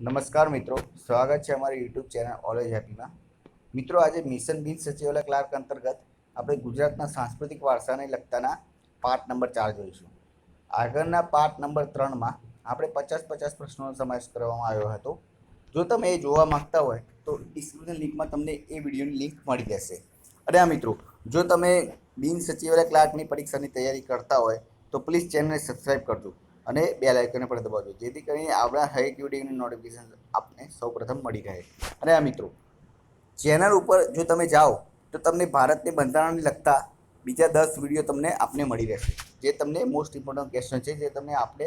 નમસ્કાર મિત્રો. સ્વાગત છે અમારી યુટ્યુબ ચેનલ ઓલેજ હેપીમાં મિત્રો, આજે મિશન બિન સચિવાલય ક્લાર્ક અંતર્ગત આપણે ગુજરાતના સાંસ્કૃતિક વારસાને લગતાના પાઠ નંબર ચાર જોઈશું. આગળના પાઠ નંબર ત્રણમાં આપણે પચાસ પચાસ પ્રશ્નોનો સમાવેશ કરવામાં આવ્યો હતો. જો તમે એ જોવા માંગતા હોય, તો ડિસ્ક્રિપ્શન લિંકમાં તમને એ વિડીયોની લિંક મળી જશે. અને આ મિત્રો, જો તમે બિન સચિવાલય ક્લાર્કની પરીક્ષાની તૈયારી કરતા હોય, તો પ્લીઝ ચેનલને સબસ્ક્રાઈબ કરજો. અને બે લાઇકને પણ દબાવજો. જેથી કરીને આપણા હરેક વિડીયોની નોટિફિકેશન આપને સૌપ્રથમ મળી રહે. અને આ મિત્રો ચેનલ ઉપર જો તમે જાઓ, તો તમને ભારતની બંધારણને લગતા બીજા દસ વીડિયો તમને આપને મળી રહેશે. જે તમને મોસ્ટ ઇમ્પોર્ટન્ટ ક્વેશ્ચન છે, જે તમને આપણે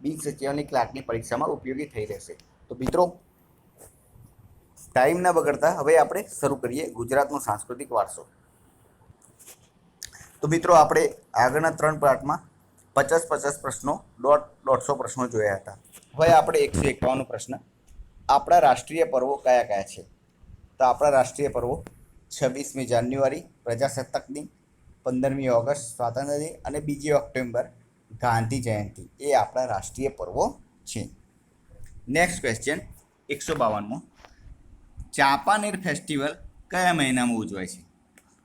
બિન સચિવની ક્લાર્કની પરીક્ષામાં ઉપયોગી થઈ રહેશે. તો મિત્રો ટાઈમ ના બગડતા હવે આપણે શરૂ કરીએ ગુજરાતનો સાંસ્કૃતિક વારસો. તો મિત્રો, આપણે આગળના ત્રણ પાર્ટમાં પચાસ પચાસ પ્રશ્નો, દોઢ, દોઢસો પ્રશ્નો જોયા હતા. હવે આપણે એકસો એકાવન પ્રશ્ન. આપણા રાષ્ટ્રીય પર્વો કયા કયા છે? તો આપણા રાષ્ટ્રીય પર્વો, છવ્વીસમી જાન્યુઆરી, પ્રજાસત્તાક દિન, પંદરમી ઓગસ્ટ, સ્વાતંત્ર્ય દિન અને બીજી ઓક્ટોબર ગાંધી જયંતિ. એ આપણા રાષ્ટ્રીય પર્વો છે. નેક્સ્ટ ક્વેશ્ચન એકસો બાવનમો. ચાંપાનેર ફેસ્ટિવલ કયા મહિનામાં ઉજવાય છે?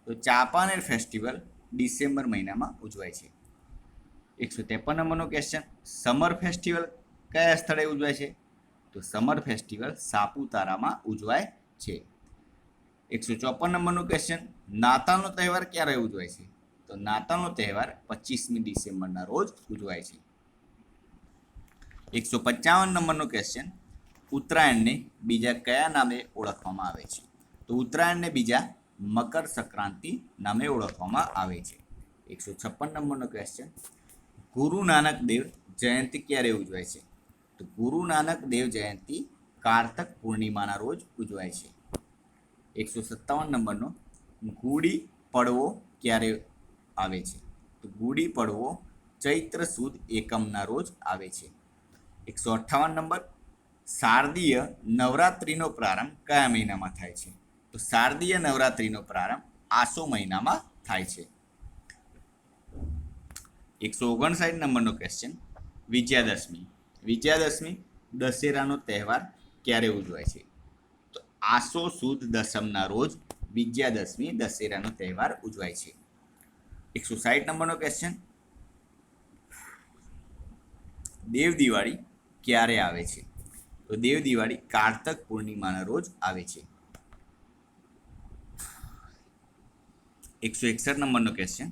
તો ચાંપાનેર ફેસ્ટિવલ ડિસેમ્બર મહિનામાં ઉજવાય છે. એકસો ત્રેપન નંબરનો ક્વેશ્ચન સમર ફેસ્ટિવલ કયા સ્થળે ઉજવાય છે? તો સમર ફેસ્ટિવલ સાપુતારામાં ઉજવાય છે. એકસો ચોપન નંબરનો ક્વેશ્ચન નાતાલનો તહેવાર ક્યારે ઉજવાય છે? તો નાતાલનો તહેવાર પચીસમી ડિસેમ્બરના રોજ ઉજવાય છે. એકસો પંચાવન નંબરનો ક્વેશ્ચન ઉત્તરાયણને બીજા કયા નામે ઓળખવામાં આવે છે? તો ઉત્તરાયણને બીજા મકર સંક્રાંતિ નામે ઓળખવામાં આવે છે. એકસો છપ્પન નંબરનો ક્વેશ્ચન ગુરુ નાનક દેવ જયંતિ ક્યારે ઉજવાય છે? તો ગુરુ નાનક દેવ જયંતિ કારતક પૂર્ણિમાના રોજ ઉજવાય છે. એકસો સત્તાવન નંબરનો ગુડી પડવો ક્યારે આવે છે? તો ગુડી પડવો ચૈત્ર સુદ એકમના રોજ આવે છે. એકસો અઠ્ઠાવન નંબર શારદીય નવરાત્રિનો પ્રારંભ કયા મહિનામાં થાય છે? તો શારદીય નવરાત્રિનો પ્રારંભ આસો મહિનામાં થાય છે. એકસો ઓગણસાઠ નંબરનો ક્વેશ્ચન વિજયાદશમી. વિજયાદશમી દશેરાનો તહેવાર ક્યારે ઉજવાય છે? તો આસો સુદ દસમના રોજ વિજયાદશમી દશેરાનો તહેવાર ઉજવાય છે. એકસો સાઠ નંબરનો ક્વેશ્ચન દેવ દિવાળી ક્યારે આવે છે? તો દેવ દિવાળી કારતક પૂર્ણિમાના રોજ આવે છે. એકસો એકસઠ નંબરનો ક્વેશ્ચન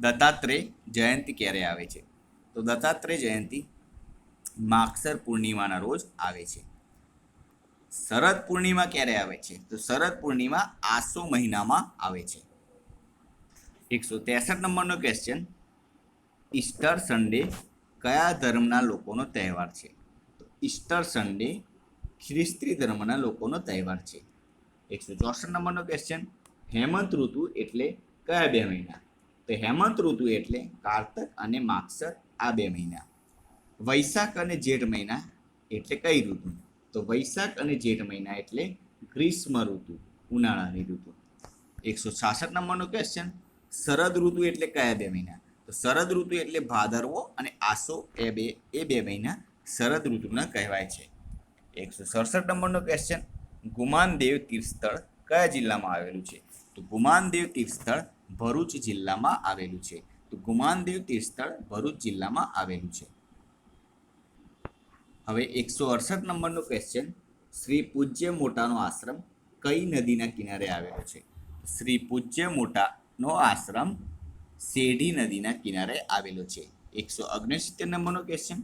દત્તાત્રેય જયંતિ ક્યારે આવે છે? તો દત્તાત્રેય જયંતિ માગસર પૂર્ણિમાના રોજ આવે છે. શરદ પૂર્ણિમા ક્યારે આવે છે? તો શરદ પૂર્ણિમા આસો મહિનામાં આવે છે. એકસો ત્રેસઠ નંબરનો ક્વેશ્ચન ઈસ્ટર સન્ડે કયા ધર્મના લોકોનો તહેવાર છે? તો ઈસ્ટર સન્ડે ખ્રિસ્તી ધર્મના લોકોનો તહેવાર છે. એકસો ચોસઠ નંબરનો ક્વેશ્ચન હેમંત ઋતુ એટલે કયા બે મહિના? તો હેમંત ઋતુ એટલે કારતક અને માગસર આ બે મહિના. વૈશાખ અને જેઠ મહિના એટલે કઈ ઋતુ? તો વૈશાખ અને જેઠ મહિના એટલે ગ્રીષ્મ ઋતુ, ઉનાળાની ઋતુ. એકસો છાસઠ નંબરનો ક્વેશ્ચન શરદ ઋતુ એટલે કયા બે મહિના? તો શરદ ઋતુ એટલે ભાદરવો અને આસો એ બે એ બે મહિના શરદ ઋતુના કહેવાય છે. એકસો સડસઠ નંબરનો ક્વેશ્ચન ગુમાનદેવ તીર્થસ્થળ કયા જિલ્લામાં આવેલું છે? તો ગુમાનદેવ તીર્થસ્થળ ભરૂચ જિલ્લામાં આવેલું છે. તો ગુમાનદેવ તીર્થસ્થળ ભરૂચ જિલ્લામાં આવેલું છે. હવે એકસો અડસઠ નંબરનો ક્વેશ્ચન શ્રી પૂજ્ય મોટાનો આશ્રમ કઈ નદીના કિનારે આવેલો છે? શ્રી પૂજ્ય મોટાનો આશ્રમ શેઢી નદીના કિનારે આવેલો છે. એકસો ઓગણસિત્તેર નંબરનો ક્વેશ્ચન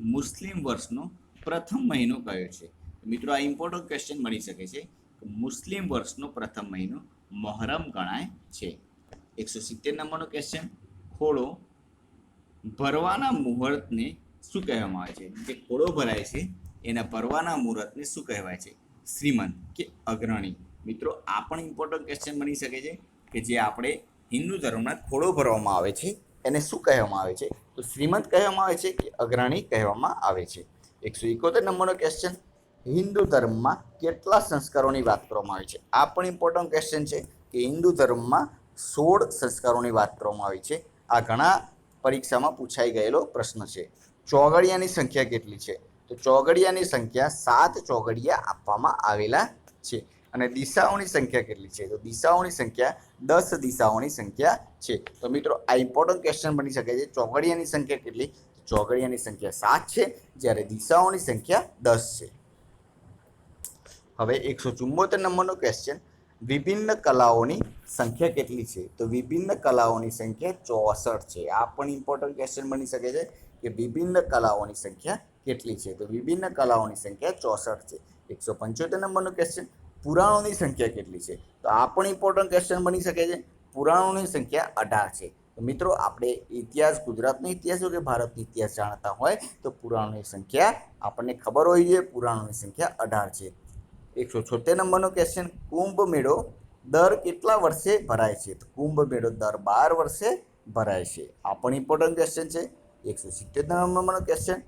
મુસ્લિમ વર્ષનો પ્રથમ મહિનો કયો છે? મિત્રો, આ ઇમ્પોર્ટન્ટ ક્વેશ્ચન મળી શકે છે મુસ્લિમ વર્ષનો પ્રથમ મહિનો મોહરમ ગણાય છે. એકસો સિત્તેર નંબરનો ક્વેશ્ચન ખોળો ભરવાના મુહૂર્તને શું કહેવામાં આવે છે? જે ખોળો ભરાય છે, એના ભરવાના મુહૂર્તને શું કહેવાય છે? શ્રીમંત કે અગ્રણી? મિત્રો, આ પણ ઇમ્પોર્ટન્ટ ક્વેશ્ચન બની શકે છે કે જે આપણે હિન્દુ ધર્મના ખોળો ભરવામાં આવે છે, એને શું કહેવામાં આવે છે? તો શ્રીમંત કહેવામાં આવે છે કે અગ્રણી કહેવામાં આવે છે. એકસો એકોતેર નંબરનો ક્વેશ્ચન હિન્દુ ધર્મમાં કેટલા સંસ્કારોની વાત કરવામાં આવે છે? આ પણ ઇમ્પોર્ટન્ટ ક્વેશ્ચન છે કે હિન્દુ ધર્મમાં સોળ સંસ્કારોની વાત કરવામાં આવી છે. આ ઘણા પરીક્ષામાં પૂછાઈ ગયેલો પ્રશ્ન છે. ચોગડિયાની સંખ્યા કેટલી છે? તો ચોગડિયાની સંખ્યા સાત ચોગડિયા આપવામાં આવેલા છે. અને દિશાઓની સંખ્યા કેટલી છે? તો દિશાઓની સંખ્યા દસ દિશાઓની સંખ્યા છે. તો મિત્રો, આ ઇમ્પોર્ટન્ટ ક્વેશ્ચન બની શકે છે. ચોગડિયાની સંખ્યા કેટલી? ચોગડિયાની સંખ્યા સાત છે, જ્યારે દિશાઓની સંખ્યા દસ છે. હવે એકસો ચુંબોતેર નંબરનો ક્વેશ્ચન વિભિન્ન કલાઓની સંખ્યા કેટલી છે? તો વિભિન્ન કલાઓની સંખ્યા ચોસઠ છે. આ પણ ઇમ્પોર્ટન્ટ ક્વેશ્ચન બની શકે છે કે વિભિન્ન કલાઓની સંખ્યા કેટલી છે? તો વિભિન્ન કલાઓની સંખ્યા ચોસઠ છે. એકસો પંચોતેર નંબરનો ક્વેશ્ચન પુરાણોની સંખ્યા કેટલી છે? તો આ પણ ઇમ્પોર્ટન્ટ ક્વેશ્ચન બની શકે છે. પુરાણોની સંખ્યા અઢાર છે. તો મિત્રો, આપણે ઇતિહાસ, ગુજરાતનો ઇતિહાસ કે ભારતનો ઇતિહાસ જાણતા હોય તો પુરાણોની સંખ્યા આપણને ખબર હોય જોઈએ. પુરાણોની સંખ્યા અઢાર છે. એકસો છોતેર નંબરનો ક્વેશ્ચન કુંભ મેળો દર કેટલા વર્ષે ભરાય છે? કુંભ મેળો દર બાર વર્ષે ભરાય છે. આ પણ ઇમ્પોર્ટન્ટ ક્વેશ્ચન છે. એકસો સિત્તેર નંબરનો ક્વેશ્ચન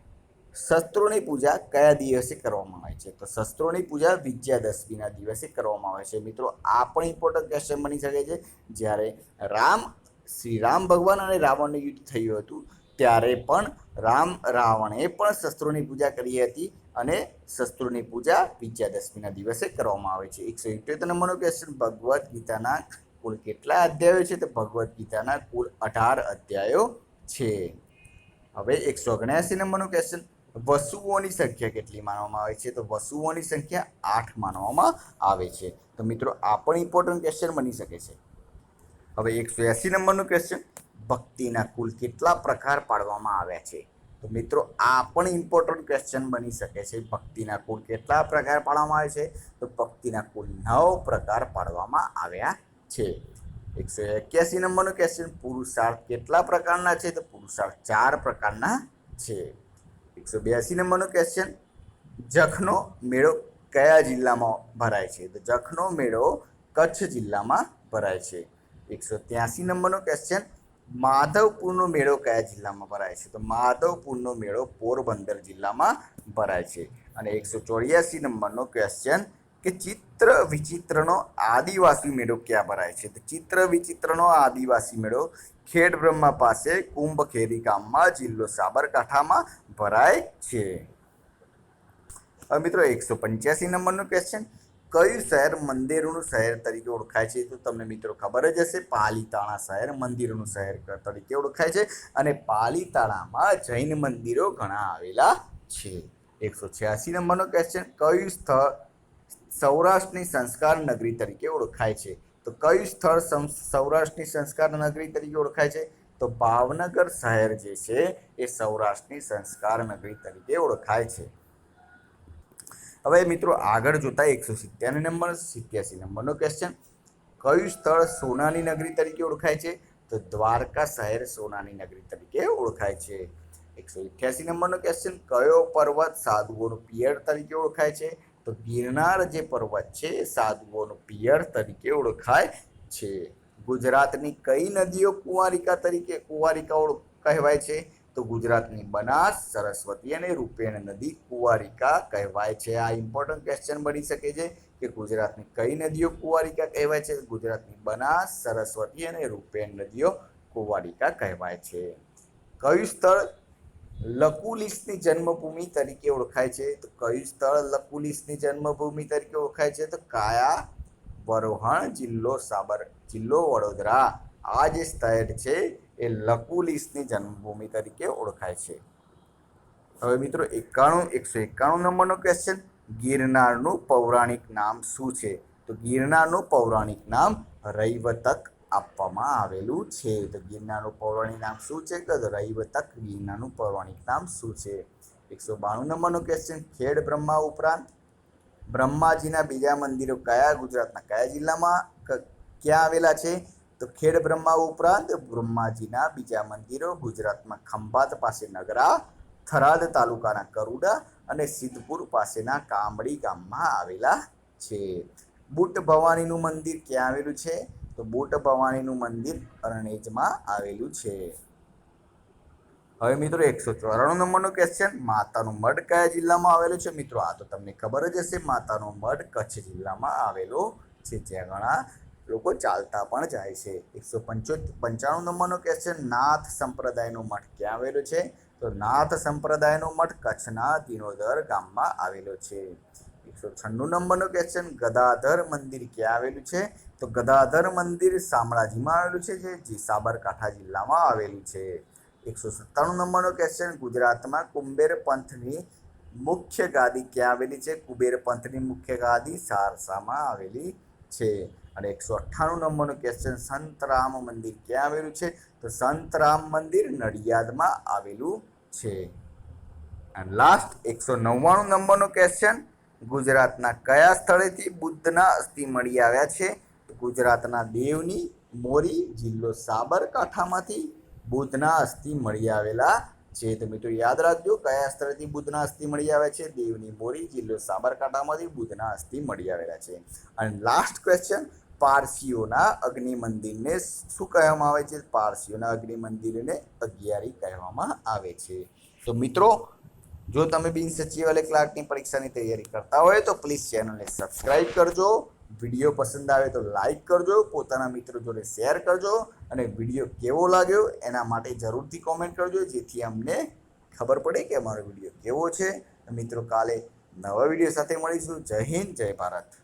શસ્ત્રોની પૂજા કયા દિવસે કરવામાં આવે છે? તો શસ્ત્રોની પૂજા વિજયાદશમીના દિવસે કરવામાં આવે છે. મિત્રો, આ પણ ઇમ્પોર્ટન્ટ ક્વેશ્ચન બની શકે છે. જ્યારે રામ, શ્રી રામ ભગવાન અને રાવણનું યુદ્ધ થયું હતું, ત્યારે પણ રામ રાવણે પણ શસ્ત્રોની પૂજા કરી હતી. અને શસ્ત્રોની પૂજા વિજયાદશમીના દિવસે કરવામાં આવે છે. એકસો ઇઠ્યોતેર નંબરનો ક્વેશ્ચન ભગવદ્ ગીતાના કુલ કેટલા અધ્યાયો છે? તો ભગવદ્ ગીતાના કુલ અઢાર અધ્યાયો છે. હવે એકસો ઓગણ્યાસી નંબરનો ક્વેશ્ચન વસુઓની સંખ્યા કેટલી માનવામાં આવે છે? તો વસુઓની સંખ્યા આઠ માનવામાં આવે છે. તો મિત્રો, આ પણ ઇમ્પોર્ટન્ટ ક્વેશ્ચન બની શકે છે. હવે એકસો એંસી નંબરનું ક્વેશ્ચન ભક્તિના કુલ કેટલા પ્રકાર પાડવામાં આવ્યા છે? તો મિત્રો, આ પણ ઇમ્પોર્ટન્ટ ક્વેશ્ચન બની શકે છે. ભક્તિના કુલ કેટલા પ્રકાર પાડવામાં આવે છે? તો ભક્તિના કુલ નવ પ્રકાર પાડવામાં આવ્યા છે. એકસો એક્યાસી નંબરનું ક્વેશ્ચન પુરુષાર્થ કેટલા પ્રકારના છે? તો પુરુષાર્થ ચાર પ્રકારના છે. એકસો બ્યાસી નંબરનો ક્વેશ્ચન જખનો મેળો કયા જિલ્લામાં ભરાય છે? તો જખનો મેળો કચ્છ જિલ્લામાં ભરાય છે. એકસો ત્યાસી નંબરનો ક્વેશ્ચન માધવપુરનો મેળો કયા જિલ્લામાં ભરાય છે? તો માધવપુરનો મેળો પોરબંદર જિલ્લામાં ભરાય છે. અને એકસો ચોર્યાસી નંબરનો ક્વેશ્ચન કે ચિત્ર વિચિત્રનો આદિવાસી મેળો ક્યાં ભરાય છે? તો ચિત્ર વિચિત્રનો આદિવાસી મેળો ખેડ બ્રહ્મા પાસે કુંભખેરી ગામમાં, જિલ્લો સાબરકાંઠામાં ભરાય છે. મિત્રો, એકસો પંચ્યાસી નંબરનો ક્વેશ્ચન કયું શહેર મંદિરોનું શહેર તરીકે ઓળખાય છે તો તમને મિત્રો ખબર જ હશે. પાલીતાણા શહેર મંદિરોનું શહેર તરીકે ઓળખાય છે અને પાલીતાણામાં જૈન મંદિરો ઘણા આવેલા છે. એકસો છ્યાસી નંબરનો ક્વેશ્ચન કયું સ્થળ સૌરાષ્ટ્રની સંસ્કાર નગરી તરીકે ઓળખાય છે? તો કયું સ્થળ સૌરાષ્ટ્રની સંસ્કાર નગરી તરીકે ઓળખાય છે? તો ભાવનગર શહેર જે છે એ સૌરાષ્ટ્રની સંસ્કાર નગરી તરીકે ઓળખાય છે. હવે મિત્રો આગળ જોતા એકસો સિત્યાસી નંબર, સિત્યાસી નંબરનો ક્વેશ્ચન કયું સ્થળ સોનાની નગરી તરીકે ઓળખાય છે? તો દ્વારકા શહેર સોનાની નગરી તરીકે ઓળખાય છે. એકસો અઠ્યાસી નંબરનો ક્વેશ્ચન કયો પર્વત સાધુઓનું પિયર તરીકે ઓળખાય છે? તો ગિરનાર જે પર્વત છે, સાધુઓનું પિયર તરીકે ઓળખાય છે. ગુજરાતની કઈ નદીઓ કુંવારિકા તરીકે, કુંવારિકા કહેવાય છે? તો ગુજરાતની બનાસ, સરસ્વતી અને રૂપેણ નદી કુંવારિકા કહેવાય છે. આ ઇમ્પોર્ટન્ટ ક્વેશ્ચન બની શકે છે કે ગુજરાતની કઈ નદીઓ કુંવારિકા કહેવાય છે? ગુજરાતની બનાસ, સરસ્વતી અને રૂપેણ નદીઓ કુંવારિકા કહેવાય છે. કયું સ્થળ લકુલિસની જન્મભૂમિ તરીકે ઓળખાય છે? તો કયું સ્થળ લકુલિસની જન્મભૂમિ તરીકે ઓળખાય છે? તો કાયા, વરોહણ જિલ્લો સાબર, જિલ્લો વડોદરા. આ જે સ્થળ છે એ લકુલિસની જન્મભૂમિ તરીકે ઓળખાય છે. હવે મિત્રો, એકાણું, એકસો એકાણું નંબરનો ક્વેશ્ચન ગિરનારનું પૌરાણિક નામ શું છે? તો ગિરનારનું પૌરાણિક નામ રૈવતક આપવામાં આવેલું છે. તો ગિરનારનું પૌરાણિક નામ શું છે? તો રૈવતક ગિરનારનું પૌરાણિક નામ શું છે? એકસો બાણું નંબરનો ક્વેશ્ચન ખેડ બ્રહ્મા ઉપરાંત બ્રહ્માજીના બીજા મંદિરો કયા ગુજરાતના, કયા જિલ્લામાં, ક- ક્યાં આવેલા છે? તો ખેડ બ્રહ્મા ઉપરાંત બ્રહ્માજીના બીજા મંદિરો ગુજરાતમાં ખંભાત પાસે નગરા, થરાદ તાલુકાના કરુડા અને સિદ્ધપુર પાસેના કામડી ગામમાં આવેલા છે. બુટ ભવાનીનું મંદિર ક્યાં આવેલું છે? તો બુટ ભવાનીનું મંદિર અરણેજમાં આવેલું છે. હવે મિત્રો એકસો ચોરાણું નંબરનો ક્વેશ્ચન માતાનું મઢ કયા જિલ્લામાં આવેલું છે? મિત્રો, આ તો તમને ખબર જ હશે, માતાનો મઢ કચ્છ જિલ્લામાં આવેલો છે. જ્યાં ઘણા લોકો ચાલતા પણ જાય છે. એકસો પંચોતેર પંચાણું નંબરનો કેસ છે નાથ સંપ્રદાયનું મઠ ક્યાં આવેલું છે? તો નાથ સંપ્રદાયનો મઠ કચ્છના દિનોદર ગામમાં આવેલો છે. એકસો છન્નું નંબરનો ક્વેશ્ચન ગદાધર મંદિર ક્યાં આવેલું છે? તો ગદાધર મંદિર શામળાજીમાં આવેલું છે જે જે સાબરકાંઠા જિલ્લામાં આવેલું છે. એકસો સત્તાણું નંબરનો ક્વેશ્ચન ગુજરાતમાં કુંબેર પંથની મુખ્ય ગાદી ક્યાં આવેલી છે? કુબેર પંથની મુખ્ય ગાદી સારસામાં આવેલી છે. અને એકસો અઠ્ઠાણું નંબરનો ક્વેશ્ચન સંત રામ મંદિર ક્યાં આવેલું છે? તો સંત રામ મંદિર નડિયાદમાં આવેલું છે. અને લાસ્ટ એકસો નવ્વાણું નંબરનો ક્વેશ્ચન ગુજરાતના કયા સ્થળેથી બુદ્ધના અસ્થિ મળી આવ્યા છે? ગુજરાતના દેવની મોરી જિલ્લો સાબરકાંઠામાંથી બુદ્ધના અસ્થિ મળી આવેલા છે તો મિત્રો યાદ રાખજો, કયા સ્થળેથી બુદ્ધના અસ્થિ મળી આવ્યા છે? દેવની મોરી જિલ્લો સાબરકાંઠામાંથી બુદ્ધના અસ્થિ મળી આવેલા છે. અને લાસ્ટ ક્વેશ્ચન પારસીઓના અગ્નિ મંદિરને શું કહેવામાં આવે છે? પારસીઓના અગ્નિ મંદિરને અગિયારી કહેવામાં આવે છે. તો મિત્રો, જો તમે બિન સચિવાલય ક્લાર્કની પરીક્ષાની તૈયારી કરતા હોય તો પ્લીઝ ચેનલને સબસ્ક્રાઇબ કરજો. વીડિયો પસંદ આવે તો લાઈક કરજો, પોતાના મિત્રો જોડે શેર કરજો અને વીડિયો કેવો લાગ્યો એના માટે જરૂરથી કોમેન્ટ કરજો, જેથી અમને ખબર પડે કે અમારો વીડિયો કેવો છે. મિત્રો કાલે નવા વીડિયો સાથે મળીશું. જય હિન્દ, જય ભારત.